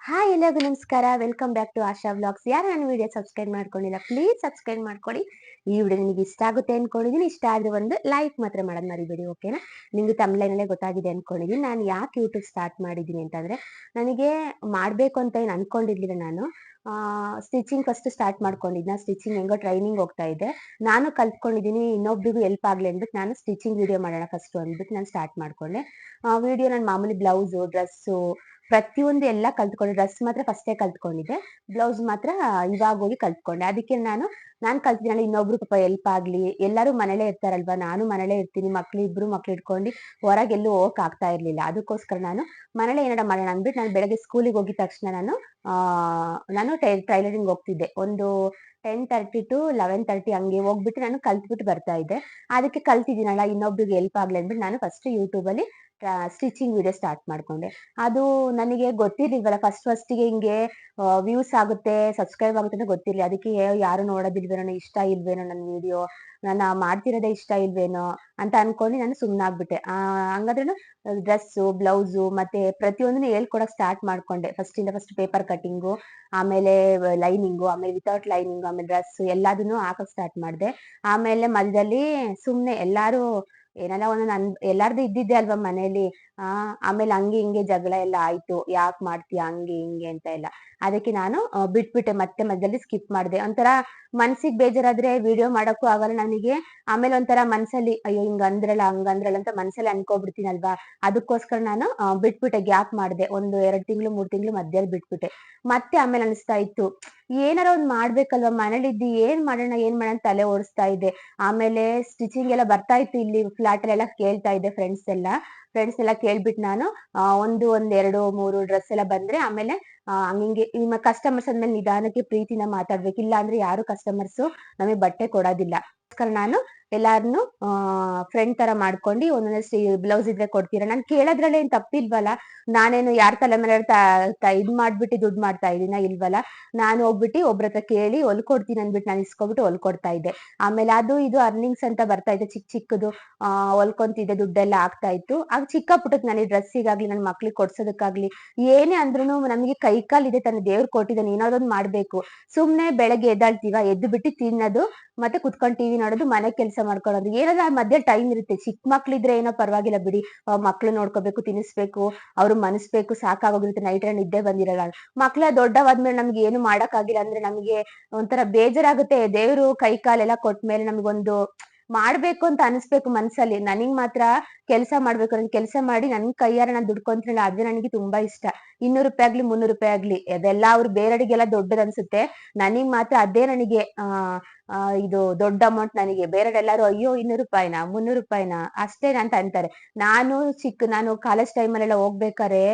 Hi ಎಲ್ಲರಿಗೂ ನಮಸ್ಕಾರ. Welcome back to Asha vlogs ಯಾರು ನನ್ನ ವಿಡಿಯೋ ಸಬ್ಸ್ಕ್ರೈಬ್ ಮಾಡ್ಕೊಂಡಿಲ್ಲ ಪ್ಲೀಸ್ ಸಬ್ಸ್ಕ್ರೈಬ್ ಮಾಡ್ಕೊಳ್ಳಿ ಈ ವಿಡಿಯೋ ನಿಮಗೆ ಇಷ್ಟ ಆಗುತ್ತೆ ಅನ್ಕೊಂಡಿದ್ದೀನಿ ಇಷ್ಟ ಆದರೆ ಒಂದು ಲೈಕ್ ಮಾತ್ರ ಮಾಡೋದು ಮರಿಬೇಡಿ ಓಕೆನಾ ನಿಮಗೆ ತಮ್ಲೈನಲ್ಲೇ ಗೊತ್ತಾಗಿದೆ ಅನ್ಕೊಂಡಿದ್ದೀನಿ ನಾನು ಯಾಕೆ ಯೂಟ್ಯೂಬ್ ಸ್ಟಾರ್ಟ್ ಮಾಡಿದ್ದೀನಿ ಅಂತಂದ್ರೆ, ನನಗೆ ಮಾಡಬೇಕು ಅಂತ ಏನು ಅನ್ಕೊಂಡಿರ್ಲಿಲ್ಲ ನಾನು. ಸ್ಟಿಚಿಂಗ್ ಫಸ್ಟ್ ಸ್ಟಾರ್ಟ್ ಮಾಡ್ಕೊಂಡಿದ್ನ. ಸ್ಟಿಚಿಂಗ್ ಹೆಂಗೋ ಟ್ರೈನಿಂಗ್ ಹೋಗ್ತಾ ಇದ್ದೆ ನಾನು ಕಲ್ತ್ಕೊಂಡಿದ್ದೀನಿ ಇನ್ನೊಬ್ರಿಗೂ ಹೆಲ್ಪ್ ಆಗಲಿ ಅಂದ್ಬಿಟ್ಟು ನಾನು ಸ್ಟಿಚಿಂಗ್ ವಿಡಿಯೋ ಮಾಡೋಣ ಫಸ್ಟು ಅಂದ್ಬಿಟ್ಟು ನಾನು ಸ್ಟಾರ್ಟ್ ಮಾಡ್ಕೊಂಡೆ. ವಿಡಿಯೋ ನಾನು ಮಾಮೂಲಿ ಬ್ಲೌಸು ಡ್ರೆಸ್ಸು ಪ್ರತಿಯೊಂದು ಎಲ್ಲ ಕಲ್ತ್ಕೊಂಡೆ. ಡ್ರೆಸ್ ಮಾತ್ರ ಫಸ್ಟೇ ಕಲ್ತ್ಕೊಂಡಿದ್ದೆ. ಬ್ಲೌಸ್ ಮಾತ್ರ ಇವಾಗ ಹೋಗಿ ಕಲ್ತ್ಕೊಂಡೆ. ಅದಕ್ಕೆ ನಾನು ನಾನು ಕಲ್ತಿದ್ದೀನಿ ಇನ್ನೊಬ್ರು ಪಾಪ ಹೆಲ್ಪ್ ಆಗ್ಲಿ, ಎಲ್ಲರೂ ಮನೇಲೇ ಇರ್ತಾರಲ್ವಾ, ನಾನು ಮನೇಲೇ ಇರ್ತೀನಿ, ಮಕ್ಳು ಇಬ್ರು ಮಕ್ಳು ಇಟ್ಕೊಂಡು ಹೊರಗೆಲ್ಲೂ ಹೋಗಕ್ ಆಗ್ತಾ ಇರ್ಲಿಲ್ಲ. ಅದಕ್ಕೋಸ್ಕರ ನಾನು ಮನೇಲೆ ಏನಾರ ಮಾಡೋಣ ಅಂದ್ಬಿಟ್ಟು ನಾನು ಬೆಳಗ್ಗೆ ಸ್ಕೂಲಿಗೆ ಹೋಗಿದ ತಕ್ಷಣ ನಾನು ನಾನು ಟೈಲರಿಂಗ್ ಹೋಗ್ತಿದ್ದೆ. ಒಂದು ten thirty to eleven thirty ಹಂಗೆ ಹೋಗ್ಬಿಟ್ಟು ನಾನು ಕಲ್ತ್ಬಿಟ್ಟು ಬರ್ತಾ ಇದ್ದೆ. ಅದಕ್ಕೆ ಕಲ್ತಿದ್ದೀನಲ್ಲ, ಇನ್ನೊಬ್ರಿಗೆ ಹೆಲ್ಪ್ ಆಗ್ಲಿ ಅಂದ್ಬಿಟ್ಟು ನಾನು ಫಸ್ಟ್ ಯೂಟ್ಯೂಬಲ್ಲಿ ಸ್ಟಿಚಿಂಗ್ ವಿಡಿಯೋ ಸ್ಟಾರ್ಟ್ ಮಾಡ್ಕೊಂಡೆ. ಅದು ನನಗೆ ಗೊತ್ತಿರ್ಲಿಲ್ವಲ್ಲ ಫಸ್ಟ್ ಫಸ್ಟಿಗೆ ಹಿಂಗೆ ವ್ಯೂಸ್ ಆಗುತ್ತೆ ಸಬ್ಸ್ಕ್ರೈಬ್ ಆಗುತ್ತೆ ಅಂತ ಗೊತ್ತಿರಲಿ. ಅದಕ್ಕೆ ಯಾರು ನೋಡೋದಿಲ್ವೇನೋ, ಇಷ್ಟ ಇಲ್ವೇನೋ ನನ್ನ ವಿಡಿಯೋ ನಾನು ಮಾಡ್ತಿರೋದೇ ಇಷ್ಟ ಇಲ್ವೇನೋ ಅಂತ ಅನ್ಕೊಂಡು ನಾನು ಸುಮ್ಮನಾಗ್ಬಿಟ್ಟೆ ಹಂಗಾದ್ರೂ ಡ್ರೆಸ್ಸು ಬ್ಲೌಸು ಮತ್ತೆ ಪ್ರತಿಯೊಂದನ್ನು ಹೇಳ್ಕೊಡಕ್ ಸ್ಟಾರ್ಟ್ ಮಾಡ್ಕೊಂಡೆ. ಫಸ್ಟ್ ಇಂದ ಫಸ್ಟ್ ಪೇಪರ್ ಕಟ್ಟಿಂಗು ಆಮೇಲೆ ಲೈನಿಂಗು ಆಮೇಲೆ ವಿತೌಟ್ ಲೈನಿಂಗು ಆಮೇಲೆ ಡ್ರೆಸ್ ಎಲ್ಲದನ್ನು ಹಾಕಕ್ ಸ್ಟಾರ್ಟ್ ಮಾಡಿದೆ. ಆಮೇಲೆ ಮಧ್ಯದಲ್ಲಿ ಸುಮ್ಮನೆ ಎಲ್ಲಾರು ಏನೆಲ್ಲ ಒಂದೊಂದು ಅನ್, ಎಲ್ಲಾರ್ದು ಇದ್ದಿದ್ದೆ ಅಲ್ವಾ ಮನೇಲಿ. ಆ, ಆಮೇಲೆ ಹಂಗೆ ಹಿಂಗೆ ಜಗಳ ಎಲ್ಲ ಆಯ್ತು, ಯಾಕೆ ಮಾಡ್ತೀಯ ಹಂಗೆ ಹಿಂಗೆ ಅಂತ ಎಲ್ಲ. ಅದಕ್ಕೆ ನಾನು ಬಿಟ್ಬಿಟ್ಟೆ, ಮತ್ತೆ ಮಧ್ಯದಲ್ಲಿ ಸ್ಕಿಪ್ ಮಾಡಿದೆ. ಒಂಥರ ಮನ್ಸಿಗೆ ಬೇಜಾರಾದ್ರೆ ವಿಡಿಯೋ ಮಾಡೋಕ್ಕೂ ಆಗಲ್ಲ ನನಗೆ. ಆಮೇಲೆ ಒಂಥರ ಮನ್ಸಲ್ಲಿ, ಅಯ್ಯೋ, ಹಿಂಗ ಅಂದ್ರಲ್ಲ, ಹಂಗ ಅಂದ್ರಲ್ಲ ಅಂತ ಮನ್ಸಲ್ಲಿ ಅನ್ಕೋಬಿಡ್ತೀನಲ್ವಾ? ಅದಕ್ಕೋಸ್ಕರ ನಾನು ಬಿಟ್ಬಿಟ್ಟೆ, ಗ್ಯಾಪ್ ಮಾಡಿದೆ. ಒಂದು ಎರಡ್ ತಿಂಗಳು, ಮೂರ್ ತಿಂಗಳು ಮಧ್ಯದಲ್ಲಿ ಬಿಟ್ಬಿಟ್ಟೆ. ಮತ್ತೆ ಆಮೇಲೆ ಅನಿಸ್ತಾ ಇತ್ತು, ಏನಾರ ಒಂದ್ ಮಾಡ್ಬೇಕಲ್ವಾ? ಮನೇಲಿದ್ದು ಏನ್ ಮಾಡೋಣ ಏನ್ ಮಾಡೋಣ ತಲೆ ಓಡಿಸ್ತಾ ಇದೆ ಆಮೇಲೆ ಸ್ಟಿಚಿಂಗ್ ಎಲ್ಲ ಬರ್ತಾ ಇತ್ತು ಇಲ್ಲಿ ಫ್ಲಾಟ್ ಎಲ್ಲ ಕೇಳ್ತಾ ಇದ್ದೆ ಫ್ರೆಂಡ್ಸ್ ಎಲ್ಲ. ಫ್ರೆಂಡ್ಸ್ ಎಲ್ಲ ಕೇಳ್ಬಿಟ್ಟು ನಾನು ಒಂದು, ಒಂದ್, ಎರಡು, ಮೂರು ಡ್ರೆಸ್ ಎಲ್ಲ ಬಂದ್ರೆ ಆಮೇಲೆ ಹಂಗೆ ನಿಮ್ಮ ಕಸ್ಟಮರ್ಸ್ ಅಂದ್ಮೇಲೆ ನಿಧಾನಕ್ಕೆ ಪ್ರೀತಿನ ಮಾತಾಡ್ಬೇಕು. ಇಲ್ಲ ಅಂದ್ರೆ ಯಾರು ಕಸ್ಟಮರ್ಸ್ ನಮಗೆ ಬಟ್ಟೆ ಕೊಡೋದಿಲ್ಲ. ನಾನು ಎಲ್ಲಾರನು ಫ್ರೆಂಡ್ ತರ ಮಾಡ್ಕೊಂಡು ಒಂದೊಂದೇ ಬ್ಲೌಸ್ ಇದ್ರೆ ಕೊಡ್ತೀರಾ? ನಾನು ಕೇಳೋದ್ರಲ್ಲೇ ಏನ್ ತಪ್ಪಿಲ್ವಲ್ಲ? ನಾನೇನು ಯಾರ ತಲೆ ಮೇಲೆ ಇದ್ ಮಾಡ್ಬಿಟ್ಟು ದುಡ್ಡು ಮಾಡ್ತಾ ಇದೀನ ಇಲ್ವಲ್ಲ? ನಾನು ಹೋಗ್ಬಿಟ್ಟು ಒಬ್ರ ಹತ್ರ ಕೇಳಿ ಹೊಲ್ಕೊಡ್ತೀನಿ ಅಂದ್ಬಿಟ್ಟು ನಾನು ಇಸ್ಕೊಬಿಟ್ಟು ಹೊಲ್ಕೊಡ್ತಾ ಇದ್ದೆ. ಆಮೇಲೆ ಅದು ಇದು ಅರ್ನಿಂಗ್ಸ್ ಅಂತ ಬರ್ತಾ ಇದ್ದೆ ಚಿಕ್ಕ ಚಿಕ್ಕದು. ಆ, ಹೊಲ್ಕೊಂತಿದ್ದೆ, ದುಡ್ಡೆಲ್ಲ ಆಗ್ತಾ ಇತ್ತು. ಆಗ ಚಿಕ್ಕ ಪುಟ್ಟಕ್ ನನಗೆ ಡ್ರೆಸ್ಸಿಗಾಗ್ಲಿ ನನ್ನ ಮಕ್ಳಿಗೆ ಕೊಡ್ಸೋದಕ್ಕಾಗ್ಲಿ, ಏನೇ ಅಂದ್ರೂ ನಮಗೆ ಕೈ ಕಾಲ್ ಇದೆ ತನ್ನ ದೇವ್ರು ಕೊಟ್ಟಿದ್ದಾನೆ ಏನಾದ್ರು ಮಾಡ್ಬೇಕು. ಸುಮ್ನೆ ಬೆಳಗ್ಗೆ ಎದ್ದಾಳ್ತೀವ ಎದ್ದು ಬಿಟ್ಟು ತಿನ್ನೋದು ಮತ್ತೆ ಕುತ್ಕೊಂಡ್ ಟಿವಿ ನೋಡೋದು, ಮನೆ ಕೆಲಸ ಮಾಡ್ಕೊಳ್ಳೋದು. ಏನಾದ್ರು ಆ ಮಧ್ಯೆ ಟೈಮ್ ಇರುತ್ತೆ. ಚಿಕ್ಕ ಮಕ್ಳಿದ್ರೆ ಏನೋ ಪರವಾಗಿಲ್ಲ ಬಿಡಿ. ಮಕ್ಳು ನೋಡ್ಕೋಬೇಕು, ತಿನ್ನಿಸ್ಬೇಕು, ಅವ್ರು ಮನಸ್ಬೇಕು ಸಾಕಾಗೋಗಿರುತ್ತೆ. ನೈಟ್ ನಿದ್ದೆ ಬಂದಿರಲ್ಲ. ಮಕ್ಳ ದೊಡ್ಡವಾದ್ಮೇಲೆ ನಮ್ಗೆ ಏನು ಮಾಡಕ್ ಆಗಿಲ್ಲ ಅಂದ್ರೆ ನಮ್ಗೆ ಒಂಥರ ಬೇಜಾರಾಗುತ್ತೆ. ದೇವ್ರು ಕೈ ಕಾಲೆಲ್ಲ ಕೊಟ್ಮೇಲೆ ನಮ್ಗೊಂದು ಮಾಡ್ಬೇಕು ಅಂತ ಅನ್ಸ್ಬೇಕು ಮನ್ಸಲ್ಲಿ. ನನಗ್ ಮಾತ್ರ ಕೆಲಸ ಮಾಡ್ಬೇಕು ನನ್ ಕೆಲಸ ಮಾಡಿ ನನ್ ಕೈಯಾರ ನಾನು ದುಡ್ಕೊಂತೀನಲ್ಲ ಅದೇ ನನಗೆ ತುಂಬಾ ಇಷ್ಟ. ಇನ್ನೂರು ರೂಪಾಯಿ ಆಗ್ಲಿ, ಮುನ್ನೂರು ರೂಪಾಯಿ ಆಗ್ಲಿ, ಅದೆಲ್ಲ ಅವ್ರು ಬೇರೆಡೆಗೆಲ್ಲ ದೊಡ್ಡದ್ ಅನ್ಸುತ್ತೆ. ನನಗ್ ಮಾತ್ರ ಅದೇ ನನಗೆ, ಆ ಇದು ದೊಡ್ಡ ಅಮೌಂಟ್ ನನಗೆ. ಬೇರೆಯವರೆಲ್ಲರೂ, ಅಯ್ಯೋ, ಇನ್ನೂರು ರೂಪಾಯಿನ, ಮುನ್ನೂರು ರೂಪಾಯಿನ? ಅಷ್ಟೇ ಅಂತ ಅಂತಾರೆ. ನಾನು ಚಿಕ್ಕ ನಾನು ಕಾಲೇಜ್ ಟೈಮಲ್ಲೆಲ್ಲ ಹೋಗ್ಬೇಕಾರೆ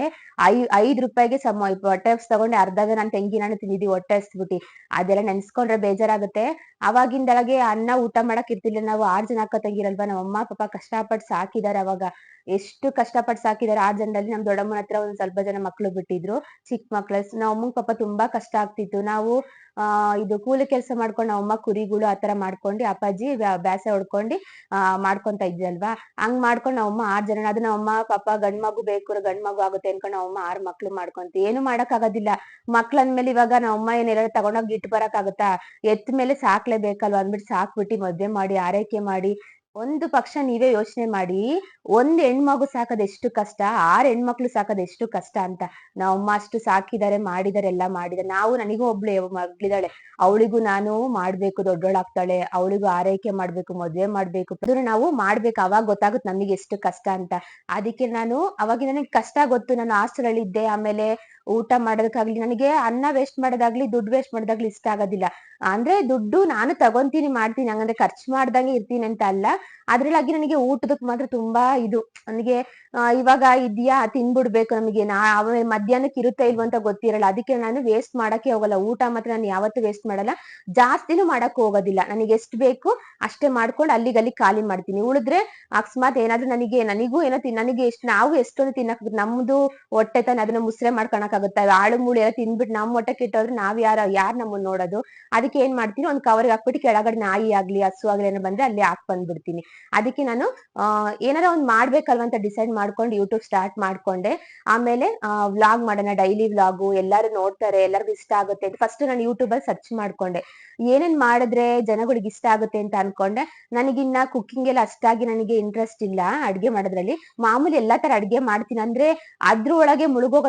ಐ, ಐದು ರೂಪಾಯಿಗೆ ಸಮ ಹೊಟ್ಟೆ ತಗೊಂಡೆ. ಅರ್ಧ ನಾನು ತೆಂಗಿನ ತಿಂದಿದ್ದೀವಿ ಹೊಟ್ಟೆ ಹಸ್ಬಿಟ್ಟು ಅದೆಲ್ಲ ನೆನ್ಸ್ಕೊಂಡ್ರೆ ಬೇಜಾರಾಗುತ್ತೆ. ಅವಾಗಿಂದೊಳಗೆ ಅನ್ನ ಊಟ ಮಾಡಕ್ ಇರ್ತಿಲ್ಲ ನಾವು ಆರ್ ಜನ ಅಕ್ಕ ತಂಗಿರಲ್ವಾ? ನಮ್ಮ ಅಮ್ಮ, ಪಾಪ ಕಷ್ಟಪಟ್ಟು ಸಾಕಿದಾರೆ ಅವಾಗ. ಎಷ್ಟು ಕಷ್ಟಪಟ್ಟು ಸಾಕಿದಾರೆ? ಆರ್ ಜನದಲ್ಲಿ ನಮ್ ದೊಡ್ಡಮ್ಮನ ಹತ್ರ ಒಂದ್ ಸ್ವಲ್ಪ ಜನ ಮಕ್ಳು ಬಿಟ್ಟಿದ್ರು ಚಿಕ್ಕ ಮಕ್ಳು. ನಮ್ಮ ಅಮ್ಮಂಗ್ ಪಾಪ ತುಂಬಾ ಕಷ್ಟ ಆಗ್ತಿತ್ತು. ನಾವು ಆ, ಇದು ಕೂಲಿ ಕೆಲಸ ಮಾಡ್ಕೊಂಡು ನಮ್ಮ ಅಮ್ಮ ಕುರಿಗಳು ಆತರ ಮಾಡ್ಕೊಂಡು ಅಪ್ಪಾಜಿ ಬ್ಯಾಸೆ ಹೊಡ್ಕೊಂಡು, ಆ, ಮಾಡ್ಕೊಂತ ಇದ್ವಲ್ವಾ ಹಂಗ್ ಮಾಡ್ಕೊಂಡು ಅಮ್ಮ ಆರ್ ಜನ ಅದನ್ನ ಅಮ್ಮ, ಪಾಪ ಗಂಡ್ ಮಗು ಬೇಕು, ಗಂಡ್ ಮಗು ಆಗುತ್ತೆ ಅನ್ಕೊಂಡು ಅಮ್ಮ ಆರ್ ಮಕ್ಳು ಮಾಡ್ಕೊಂತ. ಏನು ಮಾಡಕ್ ಆಗೋದಿಲ್ಲ. ಮಕ್ಳ ಅಂದ್ಮೇಲೆ ಇವಾಗ ಅಮ್ಮ ಏನೆಲ್ಲ ತಗೊಂಡೋಗಿ ಇಟ್ ಬರಕ್ ಆಗುತ್ತಾ? ಎತ್ತ ಮೇಲೆ ಸಾಕ್ಲೇಬೇಕಲ್ವಾ ಅಂದ್ಬಿಟ್ಟು ಸಾಕ್ಬಿಟ್ಟು ಮದ್ವೆ ಮಾಡಿ, ಆರೈಕೆ ಮಾಡಿ ಒಂದು ಪಕ್ಷ ನೀವೇ ಯೋಚನೆ ಮಾಡಿ, ಒಂದ್ ಹೆಣ್ಮಗು ಸಾಕೋದ್ ಎಷ್ಟು ಕಷ್ಟ, ಆರ್ ಹೆಣ್ಮಕ್ಳು ಸಾಕೋದ್ ಎಷ್ಟು ಕಷ್ಟ ಅಂತ. ನಾವ್ ಅಮ್ಮ ಅಷ್ಟು ಸಾಕಿದಾರೆ, ಮಾಡಿದಾರೆ, ಎಲ್ಲಾ ಮಾಡಿದಾರೆ. ನಾವು ನನಗೂ ಒಬ್ಳು ಮಗಳಿದಾಳೆ ಅವಳಿಗೂ ನಾನು ಮಾಡ್ಬೇಕು, ದೊಡ್ಡೋಳಾಗ್ತಾಳೆ. ಅವಳಿಗೂ ಆರೈಕೆ ಮಾಡ್ಬೇಕು, ಮದ್ವೆ ಮಾಡ್ಬೇಕು. ನಾವು ಮಾಡ್ಬೇಕು, ಅವಾಗ ಗೊತ್ತಾಗುತ್ತೆ ನಮಗೆ ಎಷ್ಟು ಕಷ್ಟ ಅಂತ. ಅದಕ್ಕೆ ನಾನು ಅವಾಗ ನನಗೆ ಕಷ್ಟ ಗೊತ್ತು. ನಾನು ಹಾಸ್ಟೆಲ್ ಇದ್ದೆ, ಆಮೇಲೆ ಊಟ ಮಾಡೋದಕ್ಕಾಗ್ಲಿ, ನನಗೆ ಅನ್ನ ವೇಸ್ಟ್ ಮಾಡೋದಾಗ್ಲಿ, ದುಡ್ಡು ವೇಸ್ಟ್ ಮಾಡೋದಾಗ್ಲಿ ಇಷ್ಟ ಆಗೋದಿಲ್ಲ. ಅಂದ್ರೆ ದುಡ್ಡು ನಾನು ತಗೊಂತೀನಿ, ಮಾಡ್ತೀನಿ, ಹಂಗಂದ್ರೆ ಖರ್ಚು ಮಾಡ್ದಂಗೆ ಇರ್ತೀನಿ ಅಂತ ಅಲ್ಲ. ಅದ್ರಲ್ಲಾಗಿ ನನಗೆ ಊಟದಕ್ ಮಾತ್ರ ತುಂಬಾ ಇದು. ನನಗೆ ಇವಾಗ ಇದೆಯಾ, ತಿನ್ಬಿಡ್ಬೇಕು ನಮಗೆ. ನಾ ಮಧ್ಯಾಹ್ನಕ್ಕೆ ಇರುತ್ತೆ ಇಲ್ವ ಅಂತ ಗೊತ್ತಿರಲ್ಲ. ಅದಕ್ಕೆ ನಾನು ವೇಸ್ಟ್ ಮಾಡಕ್ಕೆ ಹೋಗಲ್ಲ. ಊಟ ಮಾತ್ರ ನಾನು ಯಾವತ್ತೂ ವೇಸ್ಟ್ ಮಾಡಲ್ಲ. ಜಾಸ್ತಿನೂ ಮಾಡಕ್ ಹೋಗೋದಿಲ್ಲ. ನನಗೆ ಎಷ್ಟು ಬೇಕು ಅಷ್ಟೇ ಮಾಡ್ಕೊಂಡು ಅಲ್ಲಿಗೆ ಅಲ್ಲಿ ಖಾಲಿ ಮಾಡ್ತೀನಿ. ಉಳಿದ್ರೆ ಅಕಸ್ಮಾತ್ ಏನಾದ್ರೂ ನನಗೆ, ನನಗೂ ಏನೋ ನನಗೆ ಎಷ್ಟು, ನಾವು ಎಷ್ಟೊಂದು ತಿನ್ನಕ್ ನಮ್ದು ಹೊಟ್ಟೆ ತಾನೆ ಅದನ್ನ ಮುಸ್ರೆ ಮಾಡ್ಕೊಳಕ್ ಮಾಡಕ್ಕಾಗುತ್ತೆ ಆಳು ಮೂಳು ಎಲ್ಲ ತಿಂದ್ಬಿಟ್ಟು ನಮ್ ಹೊಟ್ಟೆ ಕಿಟ್ಟೋದ್ರೆ ನಾವ್ ಯಾರ, ಯಾರ್ ನಮ್ಮನ್ನ ನೋಡೋದು? ಅದಕ್ಕೆ ಏನ್ ಮಾಡ್ತೀನಿ? ಒಂದ್ ಕವರ್ ಹಾಕ್ಬಿಟ್ಟು ಕೆಳಗಡೆ ನಾಯಿ ಆಗ್ಲಿ, ಹಸು ಆಗ್ಲಿ ಏನೋ ಬಂದ್ರೆ ಅಲ್ಲಿ ಹಾಕ್ ಬಂದ್ಬಿಡ್ತೀನಿ. ಅದಕ್ಕೆ ನಾನು ಏನಾರ ಒಂದ್ ಮಾಡ್ಬೇಕಲ್ವಂತ ಅಂತ ಡಿಸೈಡ್ ಮಾಡ್ಕೊಂಡು ಯೂಟ್ಯೂಬ್ ಸ್ಟಾರ್ಟ್ ಮಾಡ್ಕೊಂಡೆ. ಆಮೇಲೆ ವ್ಲಾಗ್ ಮಾಡೋಣ ಡೈಲಿ ವ್ಲಾಗು ಎಲ್ಲಾರು ನೋಡ್ತಾರೆ, ಎಲ್ಲರಿಗೂ ಇಷ್ಟ ಆಗುತ್ತೆ ಅಂತ ಫಸ್ಟ್ ನಾನು ಯೂಟ್ಯೂಬ್ ಅಲ್ಲಿ ಸರ್ಚ್ ಮಾಡ್ಕೊಂಡೆ. ಏನೇನ್ ಮಾಡಿದ್ರೆ ಜನಗಳಿಗೆ ಇಷ್ಟ ಆಗುತ್ತೆ ಅಂತ ಅನ್ಕೊಂಡೆ. ನನಗಿನ್ನ ಕುಕ್ಕಿಂಗ್ ಎಲ್ಲ ಅಷ್ಟಾಗಿ ನನಗೆ ಇಂಟ್ರೆಸ್ಟ್ ಇಲ್ಲ ಅಡ್ಗೆ ಮಾಡೋದ್ರಲ್ಲಿ. ಮಾಮೂಲಿ ಎಲ್ಲಾ ತರ ಅಡ್ಗೆ ಮಾಡ್ತೀನಿ. ಅಂದ್ರೆ ಅದ್ರ ಒಳಗೆ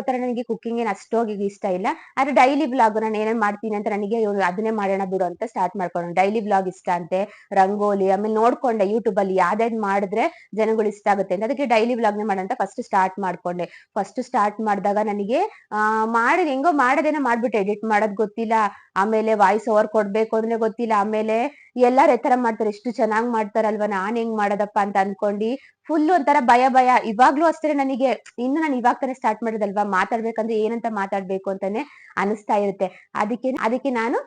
ತರ ನನಗೆ ಕುಕಿಂಗ್ ಏನ್ ಅಷ್ಟೋಗಿ ಇಷ್ಟ ಇಲ್ಲ. ಆದ್ರೆ ಡೈಲಿ ಬ್ಲಾಗ್ ನಾನು ಏನೇನ್ ಮಾಡ್ತೀನಿ ಅಂತ ನನಗೆ ಅದನ್ನೇ ಮಾಡೋಣ ಬಿಡು ಅಂತ ಸ್ಟಾರ್ಟ್ ಮಾಡ್ಕೊಂಡು ಡೈಲಿ ಬ್ಲಾಗ್ ಇಷ್ಟ ಅಂತೆ, ರಂಗೋಲಿ, ಆಮೇಲೆ ನೋಡ್ಕೊಂಡೆ ಯೂಟ್ಯೂಬ್ ಅಲ್ಲಿ ಯಾವ್ದಾದ್ ಮಾಡಿದ್ರೆ ಜನಗಳು ಇಷ್ಟ ಆಗುತ್ತೆ ಅಂತ. ಅದಕ್ಕೆ ಡೈಲಿ ಬ್ಲಾಗ್ ನೇ ಮಾಡೋಣ ಫಸ್ಟ್ ಸ್ಟಾರ್ಟ್ ಮಾಡ್ಕೊಂಡೆ. ಫಸ್ಟ್ ಸ್ಟಾರ್ಟ್ ಮಾಡಿದಾಗ ನನಗೆ, ಆ, ಮಾಡಿದ್ ಹೆಂಗೋ ಮಾಡೋದೇನೋ ಮಾಡ್ಬಿಟ್ಟು. ಎಡಿಟ್ ಮಾಡೋದ್ ಗೊತ್ತಿಲ್ಲ. ಆಮೇಲೆ ವಾಯ್ಸ್ ಓವರ್ ಕೊಡ್ಬೇಕು ಅಂದ್ರೆ ಗೊತ್ತಿಲ್ಲ. ಆಮೇಲೆ ಎಲ್ಲಾರು ಎತ್ತರ ಮಾಡ್ತಾರೆ ಎಷ್ಟು ಚೆನ್ನಾಗ್ ಮಾಡ್ತಾರಲ್ವಾ, ನಾನ್ ಹೆಂಗ್ ಮಾಡೋದಪ್ಪ ಅಂತ ಅನ್ಕೊಂಡಿ ಫುಲ್ ಒಂಥರ ಭಯ ಭಯ. ಇವಾಗ್ಲೂ ಅಷ್ಟೇ ನನಗೆ, ಇನ್ನು ನಾನು ಇವಾಗ ತಾನೇ ಸ್ಟಾರ್ಟ್ ಮಾಡಿದಲ್ವಾ, ಮಾತಾಡ್ಬೇಕಂದ್ರೆ ಏನಂತ ಮಾತಾಡ್ಬೇಕು ಅಂತಾನೆ ಅನಿಸ್ತಾ ಇರುತ್ತೆ. ಅದಕ್ಕೆ ಅದಕ್ಕೆ ನಾನು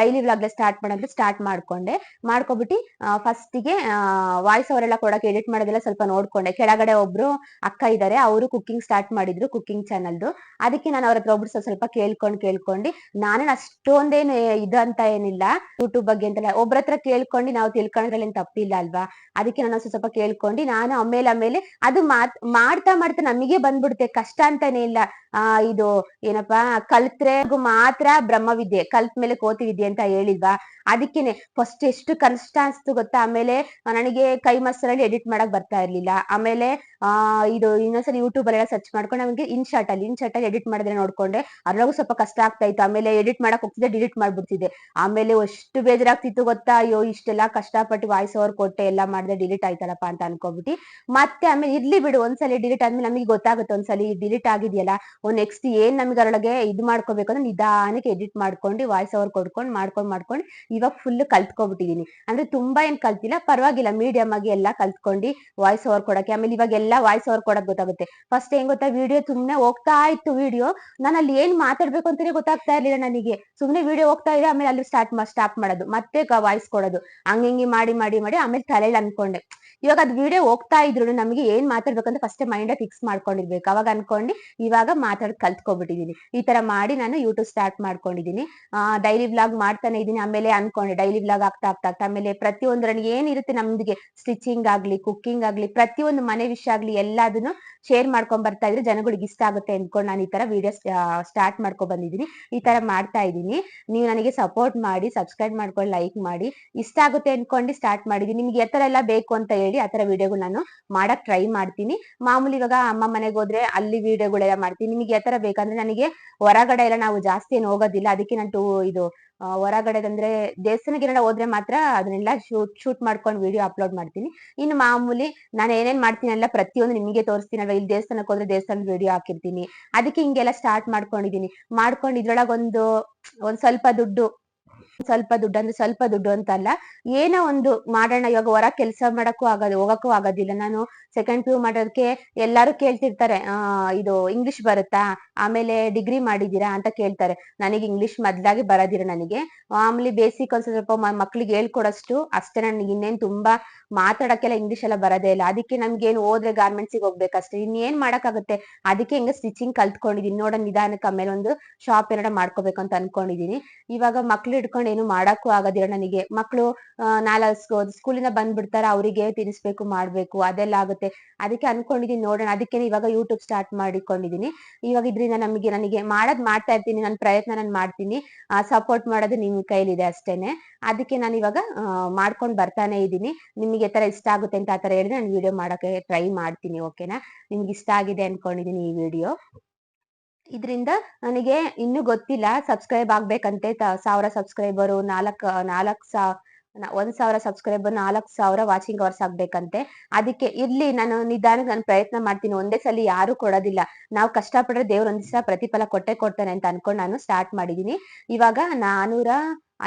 ಡೈಲಿ ವ್ಲಾಗ್ ಸ್ಟಾರ್ಟ್ ಮಾಡೋದು ಸ್ಟಾರ್ಟ್ ಮಾಡ್ಕೊಂಡೆ. ಮಾಡ್ಕೊಬಿಟ್ಟು ಫಸ್ಟಿಗೆ ವಾಯ್ಸ್ ಅವರೆಲ್ಲ ಕೊಡಕ್ಕೆ ಎಡಿಟ್ ಮಾಡೋದೆಲ್ಲ ಸ್ವಲ್ಪ ನೋಡ್ಕೊಂಡೆ. ಕೆಳಗಡೆ ಒಬ್ರು ಅಕ್ಕ ಇದ್ದಾರೆ ಅವರು ಕುಕ್ಕಿಂಗ್ ಸ್ಟಾರ್ಟ್ ಮಾಡಿದ್ರು ಕುಕ್ಕಿಂಗ್ ಚಾನಲ್ದು ಅದಕ್ಕೆ ನಾನು ಅವ್ರ ಹತ್ರ ಒಬ್ರು ಸ್ವಲ್ಪ ಸ್ವಲ್ಪ ಕೇಳ್ಕೊಂಡ್, ಕೇಳ್ಕೊಂಡು, ನಾನೇನ್ ಅಷ್ಟೊಂದೇನು ಇದು ಅಂತ ಏನಿಲ್ಲ ಯೂಟ್ಯೂಬ್ ಬಗ್ಗೆ ಅಂತೆಲ್ಲ, ಒಬ್ರ ಹತ್ರ ಕೇಳ್ಕೊಂಡು ನಾವು ತಿಳ್ಕೊಂಡ್ರಲ್ಲಿ ಏನ್ ತಪ್ಪಿಲ್ಲ ಅಲ್ವಾ? ಅದಕ್ಕೆ ನಾನು ಸ್ವಲ್ಪ ಕೇಳ್ಕೊಂಡು, ನಾನು ಆಮೇಲೆ ಆಮೇಲೆ ಅದು ಮಾತ್, ಮಾಡ್ತಾ ಮಾಡ್ತಾ ನಮಗೆ ಬಂದ್ಬಿಡುತ್ತೆ, ಕಷ್ಟ ಅಂತಾನೆ ಇಲ್ಲ. ಆ, ಇದು ಏನಪ್ಪಾ, ಕಲ್ತ್ರೆ ಮಾತ್ರ ಬ್ರಹ್ಮವಿದ್ಯೆ, ಕಲ್ತ್ ಮೇಲೆ ಕೋತಿ ವಿದ್ಯೆ ಅಂತ ಹೇಳಿಲ್ವಾ? ಅದಕ್ಕೇನೆ ಫಸ್ಟ್ ಎಷ್ಟು ಕಷ್ಟ ಅನ್ಸ್ತು ಗೊತ್ತಾ? ಆಮೇಲೆ ನನಗೆ ಕೈ ಮಸ್ಸರಲ್ಲಿ ಎಡಿಟ್ ಮಾಡಕ್ ಬರ್ತಾ ಇರ್ಲಿಲ್ಲ. ಆಮೇಲೆ, ಆ, ಇದು ಇನ್ನೊಂದ್ಸರಿ ಯೂಟ್ಯೂಬ್ ಅಲ್ಲೆಲ್ಲ ಸರ್ಚ್ ಮಾಡ್ಕೊಂಡು ನಮಗೆ ಇನ್ ಶಾರ್ಟ್ ಅಲ್ಲಿ ಇನ್ ಶಾರ್ಟ್ ಅಲ್ಲಿ ಎಡಿಟ್ ಮಾಡಿದ್ರೆ ನೋಡ್ಕೊಂಡೆ. ಅದ್ರಾಗೂ ಸ್ವಲ್ಪ ಕಷ್ಟ ಆಗ್ತಾ ಇತ್ತು. ಆಮೇಲೆ ಎಡಿಟ್ ಮಾಡಕ್ ಹೋಗ್ತಿದ್ದೆ ಡಿಲೀಟ್ ಮಾಡ್ಬಿಡ್ತಿದ್ದೆ. ಆಮೇಲೆ ಎಷ್ಟು ಬೇಜಾರಾಗ್ತಿತ್ತು ಗೊತ್ತಾ? ಅಯ್ಯೋ, ಇಷ್ಟೆಲ್ಲ ಕಷ್ಟಪಟ್ಟು ವಾಯ್ಸ್ ಓವರ್ ಕೊಟ್ಟೆ, ಎಲ್ಲ ಮಾಡಿದ್ರೆ ಡಿಲೀಟ್ ಆಯ್ತಲ್ಲಪ್ಪ ಅಂತ ಅನ್ಕೊಬಿಟ್ಟು ಮತ್ತೆ ಆಮೇಲೆ ಇರ್ಲಿ ಬಿಡು, ಒಂದ್ಸಲಿ ಡಿಲೀಟ್ ಆದ್ಮೇಲೆ ನಮಗೆ ಗೊತ್ತಾಗುತ್ತೆ ಒಂದ್ಸಲಿ ಡಿಲೀಟ್ ಆಗಿದೆಯಲ್ಲ. ನೆಕ್ಸ್ಟ್ ಏನ್ ನಮ್ಗೆ ಅದ್ರೊಳಗೆ ಇದು ಮಾಡ್ಕೋಬೇಕು ಅಂದ್ರೆ ನಿಧಾನಕ್ಕೆ ಎಡಿಟ್ ಮಾಡ್ಕೊಂಡು ವಾಯ್ಸ್ ಓವರ್ ಕೊಡ್ಕೊಂಡು ಮಾಡ್ಕೊಂಡ್ ಮಾಡ್ಕೊಂಡು ಇವಾಗ ಫುಲ್ ಕಲ್ತ್ಕೊಬಿಟ್ಟಿದೀನಿ. ಅಂದ್ರೆ ತುಂಬಾ ಏನ್ ಕಲ್ತಿಲ್ಲ, ಪರವಾಗಿಲ್ಲ ಮೀಡಿಯಂ ಆಗಿ ಎಲ್ಲ ಕಲ್ತ್ಕೊಂಡು ವಾಯ್ಸ್ ಓವರ್ ಕೊಡಕ್ಕೆ. ಆಮೇಲೆ ಇವಾಗ ಎಲ್ಲ ವಾಯ್ಸ್ ಓವರ್ ಕೊಡಕ್ ಗೊತ್ತಾಗುತ್ತೆ. ಫಸ್ಟ್ ಏನ್ ಗೊತ್ತಾ ವಿಡಿಯೋ ಸುಮ್ನೆ ಹೋಗ್ತಾ ಇತ್ತು ವಿಡಿಯೋ ನಾನು ಅಲ್ಲಿ ಏನ್ ಮಾತಾಡ್ಬೇಕು ಅಂತಾನೆ ಗೊತ್ತಾಗ್ತಾ ಇರ್ಲಿಲ್ಲ ನನಗೆ. ಸುಮ್ನೆ ವಿಡಿಯೋ ಹೋಗ್ತಾ ಇದೆ, ಆಮೇಲೆ ಅಲ್ಲಿ ಸ್ಟಾರ್ಟ್ ಸ್ಟಾಪ್ ಮಾಡೋದು. ಮತ್ತೆ ವಾಯ್ಸ್ ಕೊಡೋದು. ಹಂಗ ಹಿಂಗಿ ಮಾಡಿ ಮಾಡಿ ಮಾಡಿ ಆಮೇಲೆ ತಲೆಯಲ್ಲಿ ಅನ್ಕೊಂಡೆ. ಇವಾಗ ಅದ್ ವಿಡಿಯೋ ಹೋಗ್ತಾ ಇದ್ರು ನಮಗೆ ಏನ್ ಮಾತಾಡ್ಬೇಕಂತ ಫಸ್ಟ್ ಮೈಂಡ್ ಫಿಕ್ಸ್ ಮಾಡ್ಕೊಂಡಿರ್ಬೇಕು. ಅವಾಗ ಅನ್ಕೊಂಡು, ಇವಾಗ ಮಾತಾಡ್, ಕಲ್ತ್ಕೊಬಿಟ್ಟಿದೀನಿ. ಈ ತರ ಮಾಡಿ ನಾನು ಯೂಟ್ಯೂಬ್ ಸ್ಟಾರ್ಟ್ ಮಾಡ್ಕೊಂಡಿದೀನಿ. ಆ ಡೈಲಿ ವ್ಲಾಗ್ ಮಾಡ್ತಾನೆ ಇದೀನಿ. ಆಮೇಲೆ ಅನ್ಕೊಂಡೆ ಡೈಲಿ ವ್ಲಾಗ್ ಆಗ್ತಾ ಆಗ್ತಾ ಆಗ್ತಾ, ಆಮೇಲೆ ಪ್ರತಿಯೊಂದ್ರಲ್ಲಿ ಏನಿರುತ್ತೆ ನಮ್ಗೆ ಸ್ಟಿಚಿಂಗ್ ಆಗ್ಲಿ ಕುಕ್ಕಿಂಗ್ ಆಗ್ಲಿ, ಪ್ರತಿಯೊಂದು ಮನೆ ವಿಷಯ ಆಗ್ಲಿ ಎಲ್ಲದನ್ನು ಶೇರ್ ಮಾಡ್ಕೊಂಡ್ ಬರ್ತಾ ಇದ್ರೆ ಜನಗಳಿಗೆ ಇಷ್ಟ ಆಗುತ್ತೆ ಅಂದ್ಕೊಂಡು ನಾನು ಈ ತರ ವಿಡಿಯೋ ಸ್ಟಾರ್ಟ್ ಮಾಡ್ಕೊ ಬಂದಿದ್ದೀನಿ. ಈ ತರ ಮಾಡ್ತಾ ಇದ್ದೀನಿ. ನೀವು ನನಗೆ ಸಪೋರ್ಟ್ ಮಾಡಿ ಸಬ್ಸ್ಕ್ರೈಬ್ ಮಾಡ್ಕೊಂಡು ಲೈಕ್ ಮಾಡಿ, ಇಷ್ಟ ಆಗುತ್ತೆ ಅನ್ಕೊಂಡು ಸ್ಟಾರ್ಟ್ ಮಾಡಿದೀನಿ ನಿಮ್ಗೆ ಎತ್ತರ ಎಲ್ಲ ಬೇಕು ಅಂತ ಹೇಳಿ ಆ ತರ ವಿಡಿಯೋಗಳು ನಾನು ಮಾಡಕ್ ಟ್ರೈ ಮಾಡ್ತೀನಿ. ಮಾಮೂಲಿ ಇವಾಗ ಅಮ್ಮ ಮನೆಗೆ ಹೋದ್ರೆ ಅಲ್ಲಿ ವಿಡಿಯೋಗಳೆಲ್ಲ ಮಾಡ್ತೀನಿ. ನಿಮಗೆ ತರ ಬೇಕಂದ್ರೆ ನನಗೆ ಹೊರಗಡೆ ಎಲ್ಲ ನಾವು ಜಾಸ್ತಿ ಏನು ಹೋಗೋದಿಲ್ಲ. ಅದಕ್ಕೆ ನಾನು ಇದು ಹೊರಗಡೆ ಅಂದ್ರೆ ದೇವಸ್ಥಾನಕ್ಕೆಲ್ಲ ಹೋದ್ರೆ ಮಾತ್ರ ಅದನ್ನೆಲ್ಲ ಶೂಟ್ ಶೂಟ್ ಮಾಡ್ಕೊಂಡು ವಿಡಿಯೋ ಅಪ್ಲೋಡ್ ಮಾಡ್ತೀನಿ. ಇನ್ನು ಮಾಮೂಲಿ ನಾನು ಏನೇನ್ ಮಾಡ್ತೀನಿ ಎಲ್ಲ ಪ್ರತಿಯೊಂದು ನಿಮಗೆ ತೋರಿಸ್ತೀನಲ್ವಾ ಇಲ್ಲಿ ದೇವಸ್ಥಾನಕ್ಕೆ ಹೋದ್ರೆ ದೇವಸ್ಥಾನದ ವಿಡಿಯೋ ಹಾಕಿರ್ತೀನಿ. ಅದಕ್ಕೆ ಹಿಂಗೆಲ್ಲ ಸ್ಟಾರ್ಟ್ ಮಾಡ್ಕೊಂಡಿದೀನಿ ಮಾಡ್ಕೊಂಡು ಇದ್ರೊಳಗೊಂದು ಒಂದ್ ಸ್ವಲ್ಪ ದುಡ್ಡು ಸ್ವಲ್ಪ ದುಡ್ಡು ಅಂದ್ರೆ ಸ್ವಲ್ಪ ದುಡ್ಡು ಅಂತ ಅಲ್ಲ ಏನೋ ಒಂದು ಮಾಡೋಣ, ಇವಾಗ ಹೊರ ಕೆಲಸ ಮಾಡಕ್ಕೂ ಆಗೋದು, ಹೋಗಕ್ಕೂ ಆಗೋದಿಲ್ಲ. ನಾನು ಸೆಕೆಂಡ್ ಪಿ ಯು ಮಾಡೋದಕ್ಕೆ ಎಲ್ಲಾರು ಕೇಳ್ತಿರ್ತಾರೆ ಇದು ಇಂಗ್ಲಿಷ್ ಬರುತ್ತಾ, ಆಮೇಲೆ ಡಿಗ್ರಿ ಮಾಡಿದೀರಾ ಅಂತ ಕೇಳ್ತಾರೆ. ನನಗೆ ಇಂಗ್ಲಿಷ್ ಮೊದ್ಲಾಗಿ ಬರೋದಿಲ್ಲ ನನಗೆ. ಮಾಮೂಲಿ ಬೇಸಿಕ್ ಒಂದ್ ಸ್ವಲ್ಪ ಮಕ್ಳಿಗೆ ಹೇಳ್ಕೊಡಷ್ಟು ಅಷ್ಟೇ, ನನಗೆ ಇನ್ನೇನು ತುಂಬಾ ಮಾತಾಡಕ್ಕೆಲ್ಲ ಇಂಗ್ಲಿಷ್ ಎಲ್ಲ ಬರೋದೇ ಇಲ್ಲ. ಅದಕ್ಕೆ ನಮ್ಗೆ ಏನು ಹೋದ್ರೆ ಗಾರ್ಮೆಂಟ್ಸಿಗೆ ಹೋಗ್ಬೇಕಷ್ಟೇ ಇನ್ನೇನ್ ಮಾಡಕ್ಕಾಗುತ್ತೆ? ಅದಕ್ಕೆ ಹಿಂಗ ಸ್ಟಿಚಿಂಗ್ ಕಲ್ತ್ಕೊಂಡಿದೀನಿ. ನೋಡ ನಿಧಾನಕ್ಕೆ ಆಮೇಲೆ ಒಂದು ಶಾಪ್ ಏನಾರ ಮಾಡ್ಕೋಬೇಕು ಅಂತ ಅನ್ಕೊಂಡಿದೀನಿ. ಇವಾಗ ಮಕ್ಳು ಹಿಡ್ಕೊಂಡು ಏನು ಮಾಡಕ್ಕೂ ಆಗೋದಿಲ್ಲ ನನಗೆ. ಮಕ್ಳು ನಾಲ್ಕು ಸ್ಕೂಲಿಂದ ಬಂದ್ಬಿಡ್ತಾರ. ಅವರಿಗೆ ತಿನ್ನಿಸ್ಬೇಕು ಮಾಡ್ಬೇಕು, ಅದೆಲ್ಲ ಆಗುತ್ತೆ. ಅದಕ್ಕೆ ಅನ್ಕೊಂಡಿದೀನಿ ನೋಡೋಣ. ಅದಕ್ಕೆ ಇವಾಗ ಯೂಟ್ಯೂಬ್ ಸ್ಟಾರ್ಟ್ ಮಾಡಿಕೊಂಡಿದೀನಿ. ಇವಾಗ ಇದ್ರಿಂದ ನಮಗೆ, ನನಗೆ ಮಾಡದ್ ಮಾಡ್ತಾ ಇರ್ತೀನಿ. ನನ್ನ ಪ್ರಯತ್ನ ನಾನು ಮಾಡ್ತೀನಿ. ಸಪೋರ್ಟ್ ಮಾಡೋದು ನಿಮ್ ಕೈಲಿದೆ ಅಷ್ಟೇನೆ. ಅದಕ್ಕೆ ನಾನು ಇವಾಗ ಮಾಡ್ಕೊಂಡು ಬರ್ತಾನೆ ಇದ್ದೀನಿ. ನಿಮಗೆ ತರ ಇಷ್ಟ ಆಗುತ್ತೆ ಅಂತ ಆತರ ಹೇಳಿದ್ರೆ ನಾನು ವಿಡಿಯೋ ಮಾಡೋಕೆ ಟ್ರೈ ಮಾಡ್ತೀನಿ ಓಕೆನಾ ನಿಮ್ಗೆ ಇಷ್ಟ ಆಗಿದೆ ಅನ್ಕೊಂಡಿದೀನಿ ಈ ವಿಡಿಯೋ ಇದರಿಂದ ನನಗೆ ಇನ್ನೂ ಗೊತ್ತಿಲ್ಲ ಸಬ್ಸ್ಕ್ರೈಬ್ ಆಗ್ಬೇಕಂತೆ ಸಾವಿರ ಸಬ್ಸ್ಕ್ರೈಬರು ನಾಲ್ಕು, ನಾಲ್ಕ್ ಸಾ ಒಂದ್ ಸಾವಿರ ಸಬ್ಸ್ಕ್ರೈಬರ್ ನಾಲ್ಕ್ ಸಾವಿರ ವಾಚಿಂಗ್ ಅವರ್ಸ್ ಆಗ್ಬೇಕಂತೆ. ಅದಕ್ಕೆ ಇರ್ಲಿ, ನಾನು ನಿಧಾನಕ್ಕೆ ನಾನು ಪ್ರಯತ್ನ ಮಾಡ್ತೀನಿ. ಒಂದೇ ಸಲ ಯಾರು ಕೊಡೋದಿಲ್ಲ. ನಾವು ಕಷ್ಟಪಟ್ರೆ ದೇವ್ರ ಒಂದ್ ಪ್ರತಿಫಲ ಕೊಟ್ಟೆ ಕೊಡ್ತಾನೆ ಅಂತ ಅನ್ಕೊಂಡು ನಾನು ಸ್ಟಾರ್ಟ್ ಮಾಡಿದೀನಿ. ಇವಾಗ ನಾನೂರ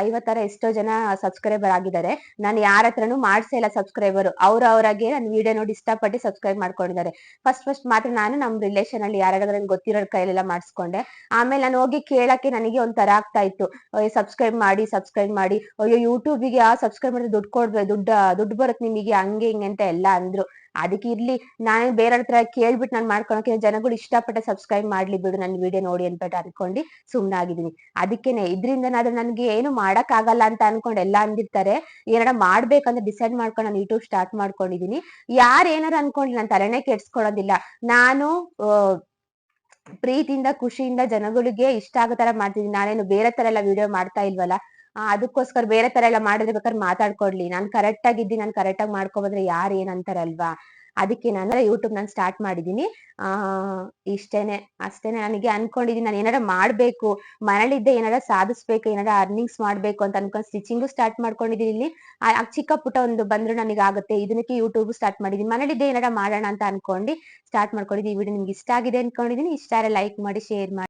ಐವತ್ತರ ಎಷ್ಟೋ ಜನ ಸಬ್ಸ್ಕ್ರೈಬರ್ ಆಗಿದ್ದಾರೆ. ನಾನು ಯಾರ ಹತ್ರನು ಮಾಡ್ಸೇ ಇಲ್ಲ ಸಬ್ಸ್ಕ್ರೈಬರ್ ಅವ್ರ ಅವರಾಗೆ ನನ್ನ ವಿಡಿಯೋ ನೋಡಿ ಇಷ್ಟಪಟ್ಟು ಸಬ್ಸ್ಕ್ರೈಬ್ ಮಾಡ್ಕೊಂಡಿದ್ದಾರೆ. ಫಸ್ಟ್ ಫಸ್ಟ್ ಮಾತ್ರ ನಾನು ನಮ್ ರಿಲೇಷನ್ ಅಲ್ಲಿ ಯಾರಾದ್ರೂ ಗೊತ್ತಿರೋರ್ ಕೈಲೆಲ್ಲ ಮಾಡಿಸ್ಕೊಂಡೆ. ಆಮೇಲೆ ನಾನು ಹೋಗಿ ಕೇಳಕ್ಕೆ ನನಗೆ ಒಂಥರ ಆಗ್ತಾ ಇತ್ತು. ಸಬ್ಸ್ಕ್ರೈಬ್ ಮಾಡಿ ಸಬ್ಸ್ಕ್ರೈಬ್ ಮಾಡಿ. ಅಯ್ಯೋ ಯೂಟ್ಯೂಬಿಗೆ ಆ ಸಬ್ಸ್ಕ್ರೈಬ್ ಮಾಡಿದ್ರೆ ದುಡ್ಡು ಕೊಡ್ಬೇಕು ದುಡ್ಡು ದುಡ್ಡು ಬರುತ್ತೆ ನಿಮಗೆ ಹಂಗೆ ಹಿಂಗೆ ಅಂತ ಎಲ್ಲ ಅಂದ್ರು. ಅದಕ್ಕೆ ಇರ್ಲಿ. ನಾನು ಬೇರೆ ಹತ್ರ ಕೇಳ್ಬಿಟ್ಟು ನಾನು ಮಾಡ್ಕೊಳಕ್ಕೆ ಜನಗಳು ಇಷ್ಟಪಟ್ಟ ಸಬ್ಸ್ಕ್ರೈಬ್ ಮಾಡ್ಲಿ ಬಿಡು ನನ್ನ ವಿಡಿಯೋ ನೋಡಿ ಅನ್ಬಿಟ್ಟು ಅನ್ಕೊಂಡು ಸುಮ್ನಾಗಿದ್ದೀನಿ. ಅದಕ್ಕೇನೆ ಇದ್ರಿಂದನಾದ್ರೂ ನನಗೆ ಏನು ಮಾಡಕ್ ಆಗಲ್ಲ ಅಂತ ಅನ್ಕೊಂಡು ಎಲ್ಲ ಅಂದಿರ್ತಾರೆ. ಏನಾರ ಮಾಡ್ಬೇಕಂತ ಡಿಸೈಡ್ ಮಾಡ್ಕೊಂಡು ನಾನು ಯೂಟ್ಯೂಬ್ ಸ್ಟಾರ್ಟ್ ಮಾಡ್ಕೊಂಡಿದೀನಿ. ಯಾರು ಏನಾರು ಅನ್ಕೊಂಡ್ಲಿ ನನ್ನ ತಲೆನೇ ಕೆಡ್ಸ್ಕೊಳ್ಳೋದಿಲ್ಲ. ನಾನು ಪ್ರೀತಿಯಿಂದ, ಖುಷಿಯಿಂದ ಜನಗಳಿಗೆ ಇಷ್ಟ ಆಗೋ ತರ ಮಾಡ್ತಿದೀನಿ. ನಾನೇನು ಬೇರೆ ತರ ಎಲ್ಲ ವಿಡಿಯೋ ಮಾಡ್ತಾ ಇಲ್ವಲ್ಲ. ಅದಕ್ಕೋಸ್ಕರ ಬೇರೆ ತರ ಎಲ್ಲ ಮಾಡಿದ್ರೆ ಬೇಕಾದ್ರೆ ಮಾತಾಡ್ಕೊಡ್ಲಿ. ನಾನು ಕರೆಕ್ಟ್ ಆಗಿದ್ದೀನಿ ನಾನು ಕರೆಕ್ಟ್ ಆಗಿ ಮಾಡ್ಕೊಬಂದ್ರೆ ಯಾರು ಏನಂತಾರಲ್ವಾ? ಅದಕ್ಕೆ ನಾನು ಯೂಟ್ಯೂಬ್ ನಾನು ಸ್ಟಾರ್ಟ್ ಮಾಡಿದೀನಿ ಆ, ಇಷ್ಟೇನೆ, ಅಷ್ಟೇನೆ ನನಗೆ ಅನ್ಕೊಂಡಿದೀನಿ ನಾನು ಏನಾರ ಮಾಡ್ಬೇಕು, ಮನೇಲಿದ್ದೆ ಏನಾರ ಸಾಧಿಸ್ಬೇಕು, ಏನಾರ ಅರ್ನಿಂಗ್ಸ್ ಮಾಡ್ಬೇಕು ಅಂತ ಅನ್ಕೊಂಡು ಸ್ಟಿಚಿಂಗು ಸ್ಟಾರ್ಟ್ ಮಾಡ್ಕೊಂಡಿದೀನಿ ಇಲ್ಲಿ. ಆ ಆ ಚಿಕ್ಕ ಪುಟ್ಟ ಒಂದು ಬಂದ್ರು ನನಗೆ ಆಗುತ್ತೆ, ಇದಕ್ಕೆ ಯೂಟ್ಯೂಬ್ ಸ್ಟಾರ್ಟ್ ಮಾಡಿದೀನಿ ಮನೇಲಿದ್ದೆ ಏನಾರ ಮಾಡೋಣ ಅಂತ ಅನ್ಕೊಂಡು ಸ್ಟಾರ್ಟ್ ಮಾಡ್ಕೊಂಡಿದ್ದೀನಿ. ಈ ವಿಡಿಯೋ ನಿಮ್ಗೆ ಇಷ್ಟ ಆಗಿದೆ ಅನ್ಕೊಂಡಿದೀನಿ ಇಷ್ಟ ಲೈಕ್ ಮಾಡಿ ಶೇರ್ ಮಾಡಿ.